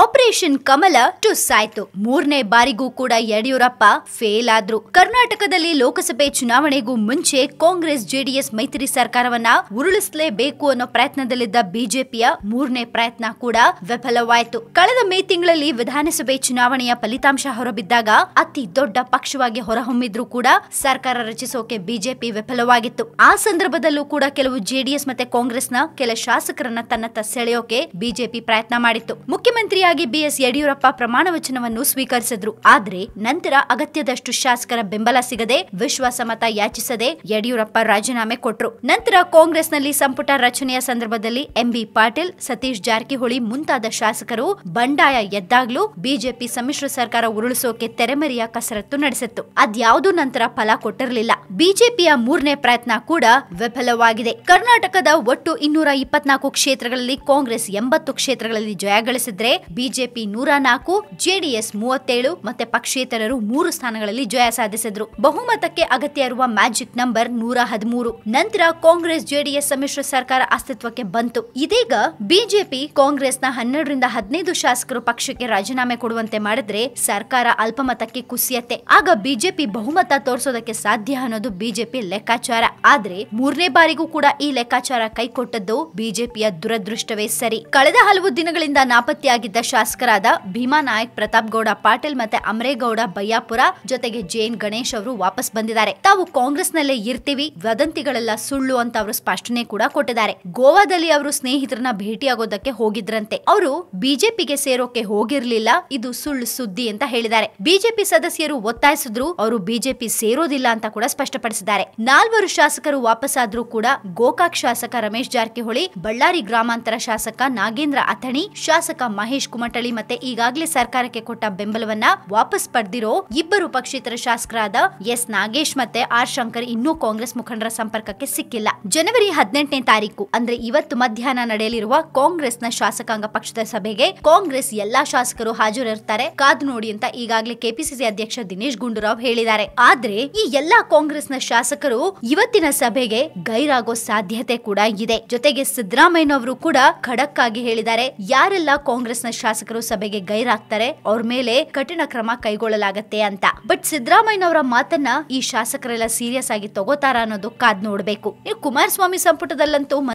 Operation ಕಮಲ ಟುಸ್ ಆಯ್ತು ಮೂರನೇ ಬಾರಿಗೂ ಕೂಡ ಯಡಿಯೂರಪ್ಪ ಫೇಲ್ ಆದ್ರು. ಕರ್ನಾಟಕದಲ್ಲಿ ಲೋಕಸಭೆ ಚುನಾವಣೆಗೂ ಮುಂಚೆ ಕಾಂಗ್ರೆಸ್, ಜೆಡಿಎಸ್, ಮೈತ್ರಿ ಸರ್ಕಾರವನ್ನ ಉರುಳಿಸಲೇಬೇಕು ಅನ್ನೋ ಪ್ರಯತ್ನದಲ್ಲಿದ್ದ ಬಿಜೆಪಿಯ ಮೂರನೇ ಪ್ರಯತ್ನ ಕೂಡ ವಿಫಲವಾಯಿತು. ಕಳೆದ ಮೇ ತಿಂಗಳಲ್ಲಿ ವಿಧಾನಸಭೆ ಚುನಾವಣೆಯ ಫಲಿತಾಂಶ ಹೊರಬಿದ್ದಾಗ ಅತಿ ದೊಡ್ಡ ಪಕ್ಷವಾಗಿ ಹೊರಹೊಮ್ಮಿದ್ರು ಕೂಡ ಸರ್ಕಾರ ರಚಿಸೋಕೆ ಬಿಜೆಪಿ ವಿಫಲವಾಗಿತ್ತು. ಆ ಸಂದರ್ಭದಲ್ಲೂ ಕೂಡ ಕೆಲವು ಜೆಡಿಎಸ್ ಮತ್ತೆ ಕಾಂಗ್ರೆಸ್ನ ಕೆಲ ಶಾಸಕರನ್ನ ತನ್ನತ್ತ ಸೆಳೆಯೋಕೆ ಬಿಜೆಪಿ ಪ್ರಯತ್ನ ಮಾಡಿತ್ತು. ಮುಖ್ಯಮಂತ್ರಿಯಾಗಿ ಬಿಎಸ್ ಯಡಿಯೂರಪ್ಪ ಪ್ರಮಾಣ ವಚನವನ್ನು ಸ್ವೀಕರಿಸಿದ್ರು. ಆದರೆ ನಂತರ ಅಗತ್ಯದಷ್ಟು ಶಾಸಕರ ಬೆಂಬಲ ಸಿಗದೆ ವಿಶ್ವಾಸಮತ ಯಾಚಿಸದೆ ಯಡಿಯೂರಪ್ಪ ರಾಜೀನಾಮೆ ಕೊಟ್ರು. ನಂತರ ಕಾಂಗ್ರೆಸ್ನಲ್ಲಿ ಸಂಪುಟ ರಚನೆಯ ಸಂದರ್ಭದಲ್ಲಿ ಎಂಬಿ ಪಾಟೀಲ್, ಸತೀಶ್ ಜಾರಕಿಹೊಳಿ ಮುಂತಾದ ಶಾಸಕರು ಬಂಡಾಯ ಎದ್ದಾಗ್ಲೂ ಬಿಜೆಪಿ ಸಮ್ಮಿಶ್ರ ಸರ್ಕಾರ ಉರುಳಿಸೋಕೆ ತೆರೆಮರೆಯ ಕಸರತ್ತು ನಡೆಸಿತ್ತು. ಅದ್ಯಾವುದೂ ನಂತರ ಫಲ ಕೊಟ್ಟಿರಲಿಲ್ಲ. ಬಿಜೆಪಿಯ ಮೂರನೇ ಪ್ರಯತ್ನ ಕೂಡ ವಿಫಲವಾಗಿದೆ. ಕರ್ನಾಟಕದ ಒಟ್ಟು ಇನ್ನೂರ ಇಪ್ಪತ್ನಾಲ್ಕು ಕ್ಷೇತ್ರಗಳಲ್ಲಿ ಕಾಂಗ್ರೆಸ್ ಎಂಬತ್ತು ಕ್ಷೇತ್ರಗಳಲ್ಲಿ ಜಯ ಗಳಿಸಿದ್ರೆ ಬಿಜೆಪಿ ನೂರ ನಾಲ್ಕು, ಜೆಡಿಎಸ್ ಮೂವತ್ತೇಳು ಮತ್ತೆ ಪಕ್ಷೇತರರು ಮೂರು ಸ್ಥಾನಗಳಲ್ಲಿ ಜಯ ಸಾಧಿಸಿದ್ರು. ಬಹುಮತಕ್ಕೆ ಅಗತ್ಯ ಇರುವ ಮ್ಯಾಜಿಕ್ ನಂಬರ್ ನೂರ ಹದಿಮೂರು. ನಂತರ ಕಾಂಗ್ರೆಸ್, ಜೆಡಿಎಸ್ ಸಮ್ಮಿಶ್ರ ಸರ್ಕಾರ ಅಸ್ತಿತ್ವಕ್ಕೆ ಬಂತು. ಇದೀಗ ಬಿಜೆಪಿ ಕಾಂಗ್ರೆಸ್ನ ಹನ್ನೆರಡರಿಂದ ಹದಿನೈದು ಶಾಸಕರು ಪಕ್ಷಕ್ಕೆ ರಾಜೀನಾಮೆ ಕೊಡುವಂತೆ ಮಾಡಿದ್ರೆ ಸರ್ಕಾರ ಅಲ್ಪಮತಕ್ಕೆ ಕುಸಿಯತ್ತೆ. ಆಗ ಬಿಜೆಪಿ ಬಹುಮತ ತೋರಿಸೋದಕ್ಕೆ ಸಾಧ್ಯ ಅನ್ನೋದು ಬಿಜೆಪಿ ಲೆಕ್ಕಾಚಾರ. ಆದ್ರೆ ಮೂರನೇ ಬಾರಿಗೂ ಕೂಡ ಈ ಲೆಕ್ಕಾಚಾರ ಕೈಕೊಟ್ಟದ್ದು ಬಿಜೆಪಿಯ ದುರದೃಷ್ಟವೇ ಸರಿ. ಕಳೆದ ಹಲವು ದಿನಗಳಿಂದ ನಾಪತ್ತೆಯಾಗಿದ್ದ ಶಾಸಕರಾದ ಭೀಮಾ ನಾಯಕ್, ಪ್ರತಾಪ್ ಗೌಡ ಪಾಟೀಲ್ ಮತ್ತೆ ಅಮರೇಗೌಡ ಬಯ್ಯಾಪುರ ಜೊತೆಗೆ ಜೇನ್ ಗಣೇಶ್ ಅವರು ವಾಪಸ್ ಬಂದಿದ್ದಾರೆ. ತಾವು ಕಾಂಗ್ರೆಸ್ ನಲ್ಲೇ ಇರ್ತೀವಿ, ವದಂತಿಗಳೆಲ್ಲ ಸುಳ್ಳು ಅಂತ ಅವರು ಸ್ಪಷ್ಟನೆ ಕೂಡ ಕೊಟ್ಟಿದ್ದಾರೆ. ಗೋವಾದಲ್ಲಿ ಅವರು ಸ್ನೇಹಿತರನ್ನ ಭೇಟಿಯಾಗೋದಕ್ಕೆ ಹೋಗಿದ್ರಂತೆ. ಅವರು ಬಿಜೆಪಿಗೆ ಸೇರೋಕೆ ಹೋಗಿರ್ಲಿಲ್ಲ, ಇದು ಸುಳ್ಳು ಸುದ್ದಿ ಅಂತ ಹೇಳಿದ್ದಾರೆ. ಬಿಜೆಪಿ ಸದಸ್ಯರು ಒತ್ತಾಯಿಸಿದ್ರು, ಅವರು ಬಿಜೆಪಿ ಸೇರೋದಿಲ್ಲ ಅಂತ ಕೂಡ ಸ್ಪಷ್ಟಪಡಿಸಿದ್ದಾರೆ. ನಾಲ್ವರು ಶಾಸಕರು ವಾಪಸ್ಸಾದ್ರೂ ಕೂಡ ಗೋಕಾಕ್ ಶಾಸಕ ರಮೇಶ್ ಜಾರಕಿಹೊಳಿ, ಬಳ್ಳಾರಿ ಗ್ರಾಮಾಂತರ ಶಾಸಕ ನಾಗೇಂದ್ರ ಅಥಣಿ, ಶಾಸಕ ಮಹೇಶ್ ಕುಮಟಳಿ ಮತ್ತೆ ಈಗಾಗಲೇ ಸರ್ಕಾರಕ್ಕೆ ಕೊಟ್ಟ ಬೆಂಬಲವನ್ನ ವಾಪಸ್ ಪಡೆದಿರೋ ಇಬ್ಬರು ಪಕ್ಷೇತರ ಶಾಸಕರಾದ ಎಸ್ ನಾಗೇಶ್ ಮತ್ತೆ ಆರ್ ಶಂಕರ್ ಇನ್ನೂ ಕಾಂಗ್ರೆಸ್ ಮುಖಂಡರ ಸಂಪರ್ಕಕ್ಕೆ ಸಿಕ್ಕಿಲ್ಲ. ಜನವರಿ ಹದಿನೆಂಟನೇ ತಾರೀಕು, ಅಂದ್ರೆ ಇವತ್ತು ಮಧ್ಯಾಹ್ನ ನಡೆಯಲಿರುವ ಕಾಂಗ್ರೆಸ್ನ ಶಾಸಕಾಂಗ ಪಕ್ಷದ ಸಭೆಗೆ ಕಾಂಗ್ರೆಸ್ ಎಲ್ಲಾ ಶಾಸಕರು ಹಾಜರಿರ್ತಾರೆ. ಕಾದು ನೋಡಿ ಅಂತ ಈಗಾಗಲೇ ಕೆಪಿಸಿಸಿ ಅಧ್ಯಕ್ಷ ದಿನೇಶ್ ಗುಂಡೂರಾವ್ ಹೇಳಿದ್ದಾರೆ. ಆದ್ರೆ ಈ ಎಲ್ಲಾ ಕಾಂಗ್ರೆಸ್ನ ಶಾಸಕರು ಇವತ್ತಿನ ಸಭೆಗೆ ಗೈರಾಗೋ ಸಾಧ್ಯತೆ ಕೂಡ ಇದೆ. ಜೊತೆಗೆ ಸಿದ್ದರಾಮಯ್ಯನವರು ಕೂಡ ಖಡಕ್ ಆಗಿ ಹೇಳಿದ್ದಾರೆ. ಯಾರೆಲ್ಲ ಕಾಂಗ್ರೆಸ್ನ ಶಾಸಕರು ಸಭೆಗೆ ಗೈರಾಗ್ತಾರೆ, ಅವ್ರ ಮೇಲೆ ಕಠಿಣ ಕ್ರಮ ಕೈಗೊಳ್ಳಲಾಗತ್ತೆ ಅಂತ. ಬಟ್ ಸಿದ್ದರಾಮಯ್ಯನವರ ಮಾತನ್ನ ಈ ಶಾಸಕರೆಲ್ಲ ಸೀರಿಯಸ್ ಆಗಿ ತಗೋತಾರ ಅನ್ನೋದು ಕಾದ್ ನೋಡ್ಬೇಕು. ಕುಮಾರಸ್ವಾಮಿ ಸಂಪುಟದಲ್ಲಂತೂ